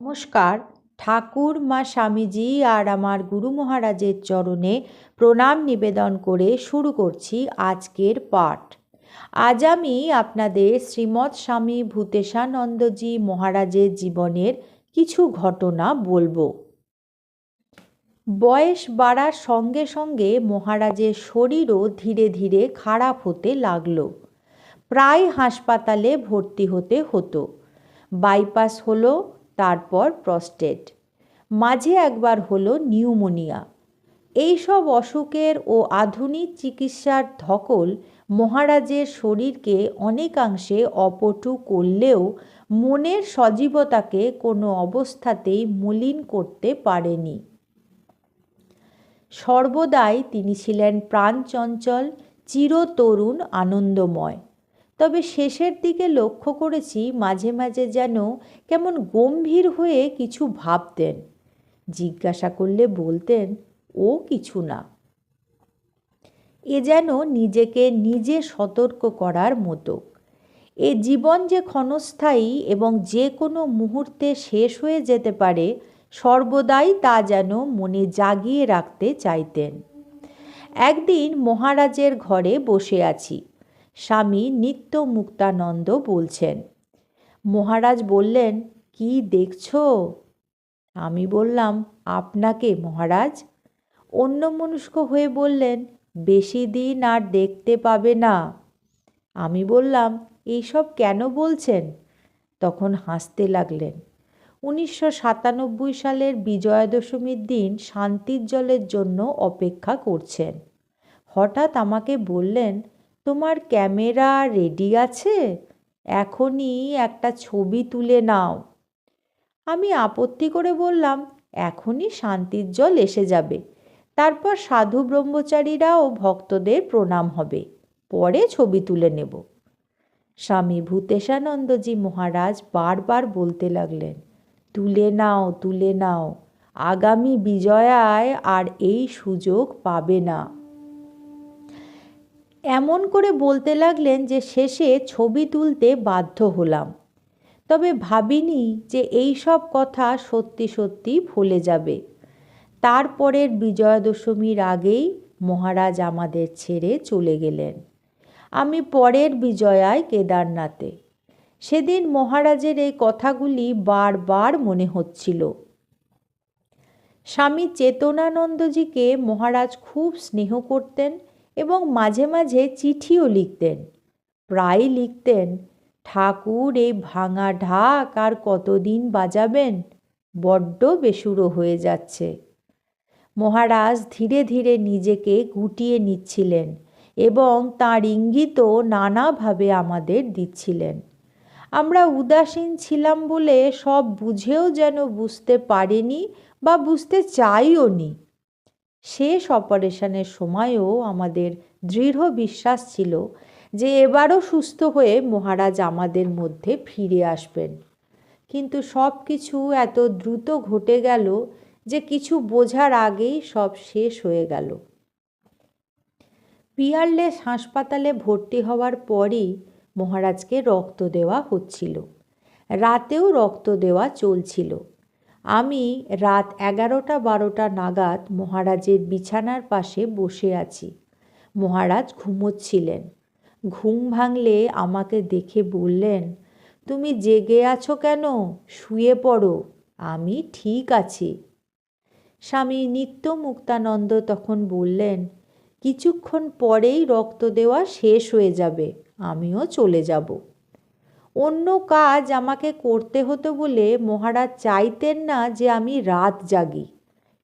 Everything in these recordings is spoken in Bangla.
নমস্কার। ঠাকুর, মা স্বামীজি আর আমার গুরু মহারাজের চরণে প্রণাম নিবেদন করে শুরু করছি আজকের পাঠ। আজ আমি আপনাদের শ্রীমৎ স্বামী ভূতেশানন্দজি মহারাজের জীবনের কিছু ঘটনা বলব। বয়স বাড়ার সঙ্গে সঙ্গে মহারাজের শরীরও ধীরে ধীরে খারাপ হতে লাগল। প্রায় হাসপাতালে ভর্তি হতে হতো। বাইপাস হলো তারপর প্রস্টেট। মাঝে একবার হলো নিউমোনিয়া। এইসব অসুখের ও আধুনিক চিকিৎসার ধকল মহারাজের শরীরকে অনেকাংশে অপটু করলেও মনের সজীবতাকে কোনো অবস্থাতেই মলিন করতে পারেনি। সর্বদাই তিনি ছিলেন প্রাণচঞ্চল, চিরতরুণ, আনন্দময়। তবে শেষের দিকে লক্ষ্য করেছি মাঝে মাঝে যেন কেমন গম্ভীর হয়ে কিছু ভাবতেন। জিজ্ঞাসা করলে বলতেন, ও কিছু না। এ যেন নিজেকে নিজে সতর্ক করার মতো। এ জীবন যে ক্ষণস্থায়ী এবং যে কোনো মুহূর্তে শেষ হয়ে যেতে পারে, সর্বদাই তা যেন মনে জাগিয়ে রাখতে চাইতেন। একদিন মহারাজের ঘরে বসে আছি। স্বামী নিত্য মুক্তানন্দ বলছেন। মহারাজ বললেন, কি দেখছ? আমি বললাম, আপনাকে মহারাজ? অন্য মনুষ্ক হয়ে বললেন, বেশি দিন আর দেখতে পাবে না। আমি বললাম, এইসব কেন বলছেন? তখন হাসতে লাগলেন। উনিশশো সাতানব্বই সালের বিজয়া দশমীর দিন শান্তির জলের জন্য অপেক্ষা করছেন। হঠাৎ আমাকে বললেন তোমার ক্যামেরা রেডি আছে? এখনই একটা ছবি তুলে নাও। আমি আপত্তি করে বললাম, এখনই শান্তির জল এসে যাবে। তারপর সাধু ব্রহ্মচারীরা ও ভক্তদের প্রণাম হবে। পরে ছবি তুলে নেব। স্বামী ভূতেশানন্দজি মহারাজ বারবার বলতে লাগলেন, তুলে নাও তুলে নাও। আগামী বিজয়ায় আর এই সুযোগ পাবে না। এমন করে বলতে লাগলেন যে শেষে ছবি তুলতে বাধ্য হলাম। তবে ভাবিনি যে এই সব কথা সত্যি সত্যি ভুলে যাবে। তারপরের বিজয়া দশমীর আগেই মহারাজ আমাদের ছেড়ে চলে গেলেন। আমি পরের বিজয়ায় কেদারনাথে। সেদিন মহারাজের এই কথাগুলি বারবার মনে হচ্ছিল। স্বামী চেতনানন্দজিকে মহারাজ খুব স্নেহ করতেন এবং মাঝে মাঝে চিঠিও লিখতেন। প্রায় লিখতেন, ঠাকুর, এই ভাঙা ঢাক আর কতদিন বাজাবেন? বড্ড বেসুরো হয়ে যাচ্ছে। মহারাজ ধীরে ধীরে নিজেকে গুটিয়ে নিচ্ছিলেন এবং তাঁর ইঙ্গিতও নানাভাবে আমাদের দিচ্ছিলেন। আমরা উদাসীন ছিলাম বলে সব বুঝেও যেন বুঝতে পারিনি বা বুঝতে চাইও নি শেষ অপারেশনের সময়ও আমাদের দৃঢ় বিশ্বাস ছিল যে এবারও সুস্থ হয়ে মহারাজ আমাদের মধ্যে ফিরে আসবেন। কিন্তু সব কিছু এত দ্রুত ঘটে গেল যে কিছু বোঝার আগেই সব শেষ হয়ে গেল। পিয়ারলেস হাসপাতালে ভর্তি হওয়ার পরই মহারাজকে রক্ত দেওয়া হচ্ছিল। রাতেও রক্ত দেওয়া চলছিল। আমি রাত এগারোটা বারোটা নাগাদ মহারাজের বিছানার পাশে বসে আছি। মহারাজ ঘুমোচ্ছিলেন। ঘুম ভাঙলে আমাকে দেখে বললেন, তুমি জেগে আছো কেন? শুয়ে পড়ো। আমি ঠিক আছি। স্বামী নিত্য মুক্তানন্দ তখন বললেন, কিছুক্ষণ পরেই রক্ত দেওয়া শেষ হয়ে যাবে। আমিও চলে যাব। অন্য কাজ আমাকে করতে হতো বলে মহারাজ চাইতেন না যে আমি রাত জাগি।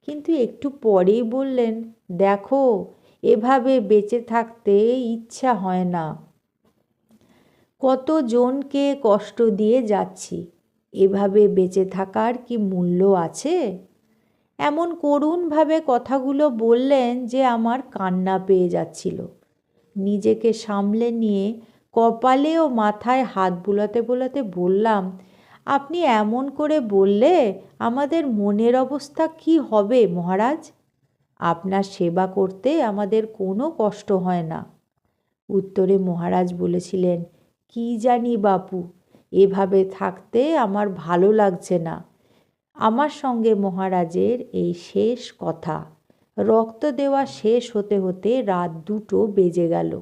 কিন্তু একটু পরেই বললেন, দেখো, এভাবে বেঁচে থাকতে ইচ্ছা হয় না। কতজনকে কষ্ট দিয়ে যাচ্ছি? এভাবে বেঁচে থাকার কি মূল্য আছে? এমন করুণভাবে কথাগুলো বললেন যে আমার কান্না পেয়ে যাচ্ছিল। নিজেকে সামলে নিয়ে কপালে ও মাথায় হাত বুলাতে বুলাতে বললাম, আপনি এমন করে বললে আমাদের মনের অবস্থা কি হবে মহারাজ? আপনার সেবা করতে আমাদের কোনো কষ্ট হয় না। উত্তরে মহারাজ বলেছিলেন, কি জানি বাপু, এভাবে থাকতে আমার ভালো লাগছে না। আমার সঙ্গে মহারাজের এই শেষ কথা, রক্ত দেওয়া শেষ হতে হতে রাত দুটো বেজে গেল।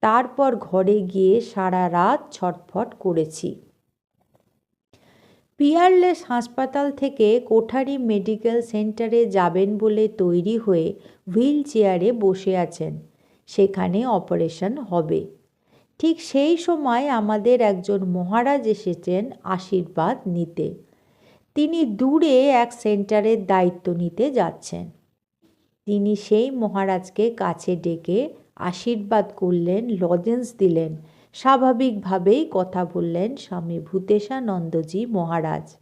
তারপর ঘরে গিয়ে সারা রাত ছটফট করেছি। পিয়ারলেস হাসপাতাল থেকে কোঠারি মেডিকেল সেন্টারে যাবেন বলে তৈরি হয়ে হুইল চেয়ারে বসে আছেন। সেখানে অপারেশন হবে। ঠিক সেই সময় আমাদের একজন মহারাজ এসেছেন আশীর্বাদ নিতে। তিনি দূরে এক সেন্টারের দায়িত্ব নিতে যাচ্ছেন। তিনি সেই মহারাজকে কাছে ডেকে আশীর্বাদ করলেন, লজেন্স দিলেন। স্বাভাবিকভাবেই কথা বললেন স্বামী ভূতেশানন্দজি মহারাজ।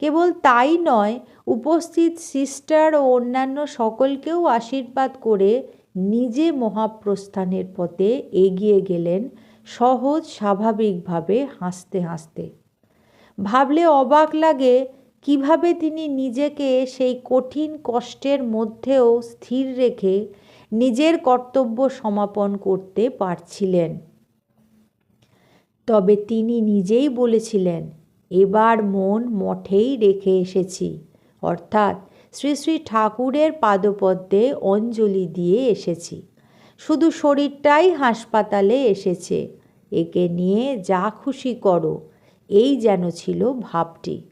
কেবল তাই নয়, উপস্থিত সিস্টার ও অন্যান্য সকলকেও আশীর্বাদ করে নিজে মহাপ্রস্থানের পথে এগিয়ে গেলেন, সহজ স্বাভাবিকভাবে হাসতে হাসতে। ভাবলে অবাক লাগে কীভাবে তিনি নিজেকে সেই কঠিন কষ্টের মধ্যেও স্থির রেখে নিজের কর্তব্য সমাপন করতে পারছিলেন। তবে তিনি নিজেই বলেছিলেন, এবার মন মঠেই রেখে এসেছি। অর্থাৎ শ্রী শ্রী ঠাকুরের পাদপদ্মে অঞ্জলি দিয়ে এসেছি। শুধু শরীরটাই হাসপাতালে এসেছে। একে নিয়ে যা খুশি করো, এই যেন ছিল ভাবটি।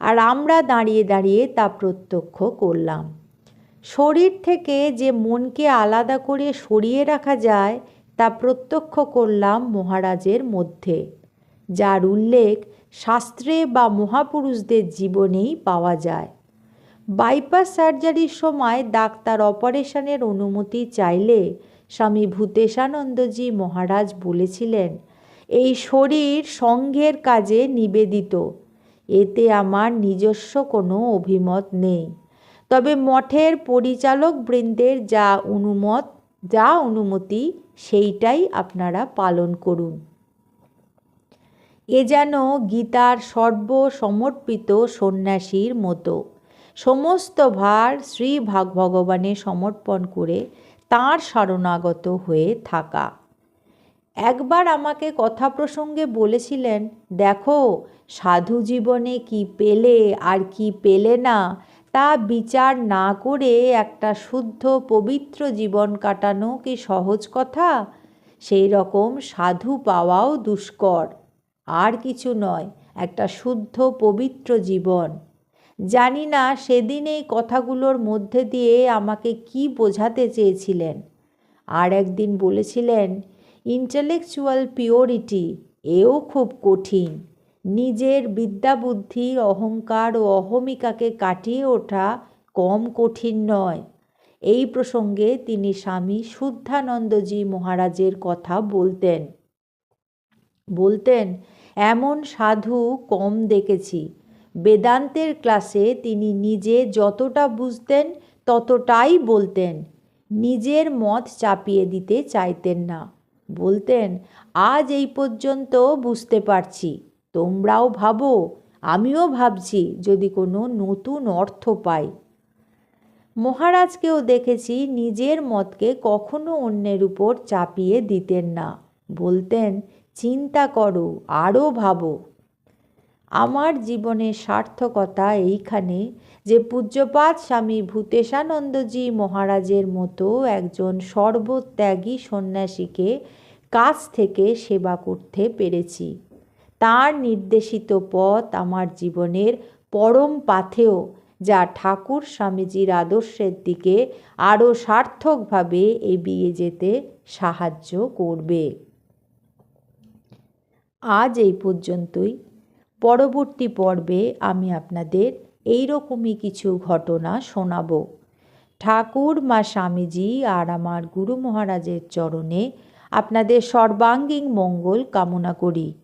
আর আমরা দাঁড়িয়ে দাঁড়িয়ে তা প্রত্যক্ষ করলাম। শরীর থেকে যে মনকে আলাদা করে সরিয়ে রাখা যায়, তা প্রত্যক্ষ করলাম মহারাজের মধ্যে, যার উল্লেখ শাস্ত্রে বা মহাপুরুষদের জীবনেই পাওয়া যায়। বাইপাস সার্জারির সময় ডাক্তার অপারেশনের অনুমতি চাইলে স্বামী ভূতেশানন্দজি মহারাজ বলেছিলেন, এই শরীর সঙ্ঘের কাজে নিবেদিত, এতে আমার নিজস্ব কোনো অভিমত নেই। তবে মঠের পরিচালক বৃন্দের যা অনুমত, যা অনুমতি, সেইটাই আপনারা পালন করুন। এ যেন গীতার সর্বসমর্পিত সন্ন্যাসীর মতো। সমস্ত ভার শ্রী ভাগ ভগবানে সমর্পণ করে তাঁর শরণাগত হয়ে থাকা। একবার আমাকে কথা প্রসঙ্গে বলেছিলেন, দেখো, সাধু জীবনে কি পেলে আর কি পেলে না? তা বিচার না করে একটা শুদ্ধ, পবিত্র জীবন কাটানো কি সহজ কথা? সেই রকম সাধু পাওয়াও দুষ্কর। আর কিছু নয়, একটা শুদ্ধ, পবিত্র জীবন। জানি না সেদিন এই কথাগুলোর মধ্যে দিয়ে আমাকে কি বোঝাতে চেয়েছিলেন। আর একদিন বলেছিলেন, ইন্টেলেকচুয়াল পিওরিটি, এও খুব কঠিন। নিজের বিদ্যাবুদ্ধি অহংকার ও অহমিকাকে কাটিয়ে ওঠা কম কঠিন নয়। এই প্রসঙ্গে তিনি স্বামী শুদ্ধানন্দজি মহারাজের কথা বলতেন। বলতেন, এমন সাধু কম দেখেছি। বেদান্তের ক্লাসে তিনি নিজে যতটা বুঝতেন ততটাই বলতেন। নিজের মত চাপিয়ে দিতে চাইতেন না। বলতেন, আজ এই পর্যন্ত বুঝতে পারছি। তোমরাও ভাবো, আমিও ভাবছি যদি কোনো নতুন অর্থ পাই। মহারাজকেও দেখেছি নিজের মতকে কখনো অন্যের উপর চাপিয়ে দিতেন না। বলতেন, চিন্তা করো, আরও ভাবো। আমার জীবনের সার্থকতা এইখানে যে পূজ্যপাত স্বামী ভূতেশানন্দজি মহারাজের মতো একজন সর্বত্যাগী সন্ন্যাসীকে কাছ থেকে সেবা করতে পেরেছি। তার নির্দেশিত পথ আমার জীবনের পরম পাথেও যা ঠাকুর স্বামীজির আদর্শের দিকে আরও সার্থকভাবে এগিয়ে যেতে সাহায্য করবে। আজ এই পর্যন্তই। পরবর্তী পর্বে আমি আপনাদের এইরকমই কিছু ঘটনা শোনাব। ঠাকুর মা স্বামীজি আর আমার গুরু মহারাজের চরণে আপনাদের সর্বাঙ্গীন মঙ্গল কামনা করি।